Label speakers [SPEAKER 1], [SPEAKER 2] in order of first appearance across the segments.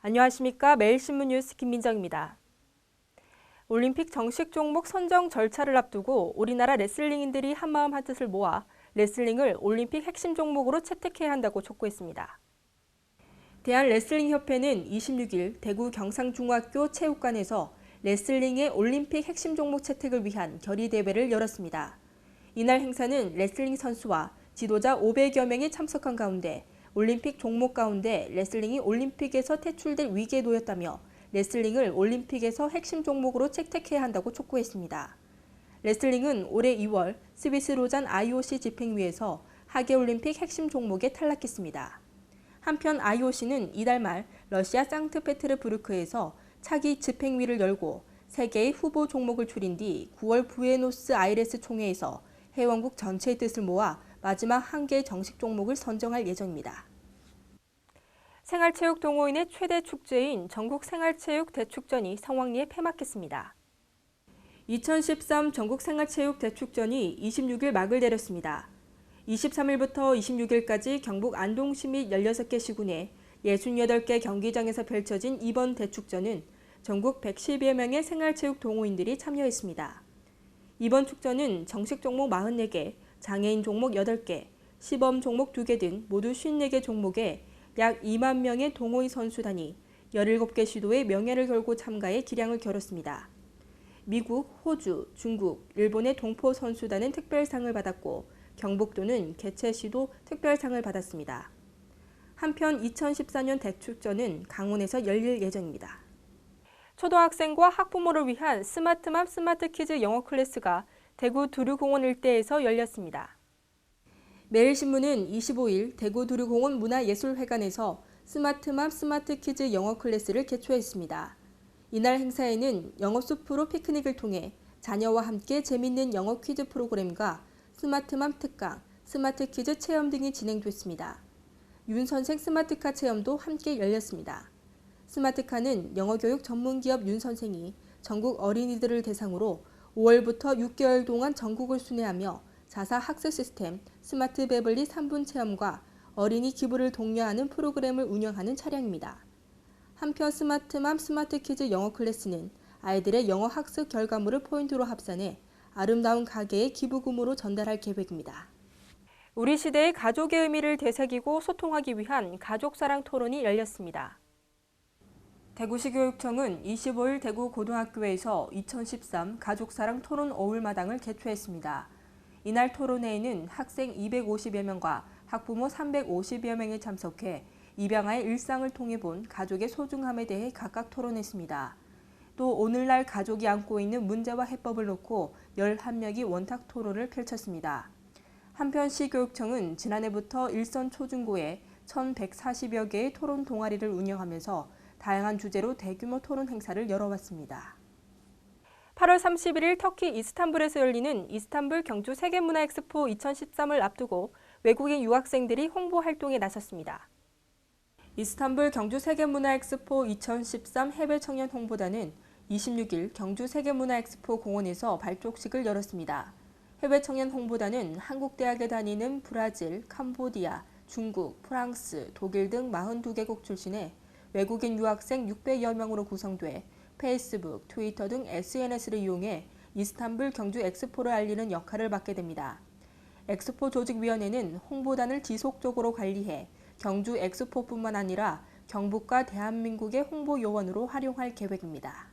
[SPEAKER 1] 안녕하십니까. 매일신문 뉴스 김민정입니다. 올림픽 정식 종목 선정 절차를 앞두고 우리나라 레슬링인들이 한마음 한뜻을 모아 레슬링을 올림픽 핵심 종목으로 채택해야 한다고 촉구했습니다. 대한레슬링협회는 26일 대구 경상중학교 체육관에서 레슬링의 올림픽 핵심 종목 채택을 위한 결의대회를 열었습니다. 이날 행사는 레슬링 선수와 지도자 500여 명이 참석한 가운데 올림픽 종목 가운데 레슬링이 올림픽에서 퇴출될 위기에 놓였다며 레슬링을 올림픽에서 핵심 종목으로 채택해야 한다고 촉구했습니다. 레슬링은 올해 2월 스위스 로잔 IOC 집행위에서 하계올림픽 핵심 종목에 탈락했습니다. 한편 IOC는 이달 말 러시아 상트페테르부르크에서 차기 집행위를 열고 세 개의 후보 종목을 줄인 뒤 9월 부에노스 아이레스 총회에서 회원국 전체의 뜻을 모아 마지막 한 개의 정식 종목을 선정할 예정입니다. 생활체육 동호인의 최대 축제인 전국 생활체육 대축전이 성황리에 폐막했습니다. 2013 전국 생활체육 대축전이 26일 막을 내렸습니다. 23일부터 26일까지 경북 안동시 및 16개 시군의 68개 경기장에서 펼쳐진 이번 대축전은 전국 110여 명의 생활체육 동호인들이 참여했습니다. 이번 축전은 정식 종목 44개, 장애인 종목 8개, 시범 종목 2개 등 모두 54개 종목에 약 2만 명의 동호인 선수단이 17개 시도의 명예를 걸고 참가해 기량을 겨뤘습니다. 미국, 호주, 중국, 일본의 동포 선수단은 특별상을 받았고 경북도는 개최 시도 특별상을 받았습니다. 한편 2014년 대축전은 강원에서 열릴 예정입니다. 초등학생과 학부모를 위한 스마트맘 스마트 키즈 영어 클래스가 대구 두류공원 일대에서 열렸습니다. 매일신문은 25일 대구 두류공원 문화예술회관에서 스마트맘 스마트 키즈 영어 클래스를 개최했습니다. 이날 행사에는 영어 숲으로 피크닉을 통해 자녀와 함께 재밌는 영어 퀴즈 프로그램과 스마트맘 특강, 스마트 퀴즈 체험 등이 진행됐습니다. 윤 선생 스마트카 체험도 함께 열렸습니다. 스마트카는 영어교육 전문기업 윤 선생이 전국 어린이들을 대상으로 5월부터 6개월 동안 전국을 순회하며 자사 학습 시스템 스마트 베블리 3분 체험과 어린이 기부를 독려하는 프로그램을 운영하는 차량입니다. 한편 스마트맘 스마트 키즈 영어 클래스는 아이들의 영어 학습 결과물을 포인트로 합산해 아름다운 가게의 기부금으로 전달할 계획입니다. 우리 시대의 가족의 의미를 되새기고 소통하기 위한 가족사랑 토론이 열렸습니다. 대구시 교육청은 25일 대구 고등학교에서 2013 가족사랑 토론 어울마당을 개최했습니다. 이날 토론회에는 학생 250여 명과 학부모 350여 명이 참석해 입양아의 일상을 통해 본 가족의 소중함에 대해 각각 토론했습니다. 또 오늘날 가족이 안고 있는 문제와 해법을 놓고 11명이 원탁 토론을 펼쳤습니다. 한편 시교육청은 지난해부터 일선 초중고에 1,140여 개의 토론 동아리를 운영하면서 다양한 주제로 대규모 토론 행사를 열어왔습니다. 8월 31일 터키 이스탄불에서 열리는 이스탄불 경주 세계문화 엑스포 2013을 앞두고 외국인 유학생들이 홍보 활동에 나섰습니다. 이스탄불 경주 세계문화 엑스포 2013 해외 청년 홍보단은 26일 경주 세계문화 엑스포 공원에서 발족식을 열었습니다. 해외 청년 홍보단은 한국 대학에 다니는 브라질, 캄보디아, 중국, 프랑스, 독일 등 42개국 출신의 외국인 유학생 600여 명으로 구성돼 페이스북, 트위터 등 SNS를 이용해 이스탄불 경주 엑스포를 알리는 역할을 맡게 됩니다. 엑스포 조직위원회는 홍보단을 지속적으로 관리해 경주 엑스포뿐만 아니라 경북과 대한민국의 홍보 요원으로 활용할 계획입니다.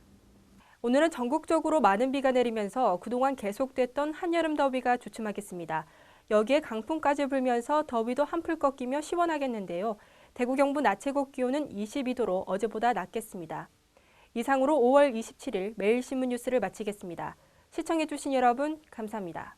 [SPEAKER 1] 오늘은 전국적으로 많은 비가 내리면서 그동안 계속됐던 한여름 더위가 주춤하겠습니다. 여기에 강풍까지 불면서 더위도 한풀 꺾이며 시원하겠는데요. 대구 경북 낮 최고 기온은 22도로 어제보다 낮겠습니다. 이상으로 5월 27일 매일신문 뉴스를 마치겠습니다. 시청해주신 여러분 감사합니다.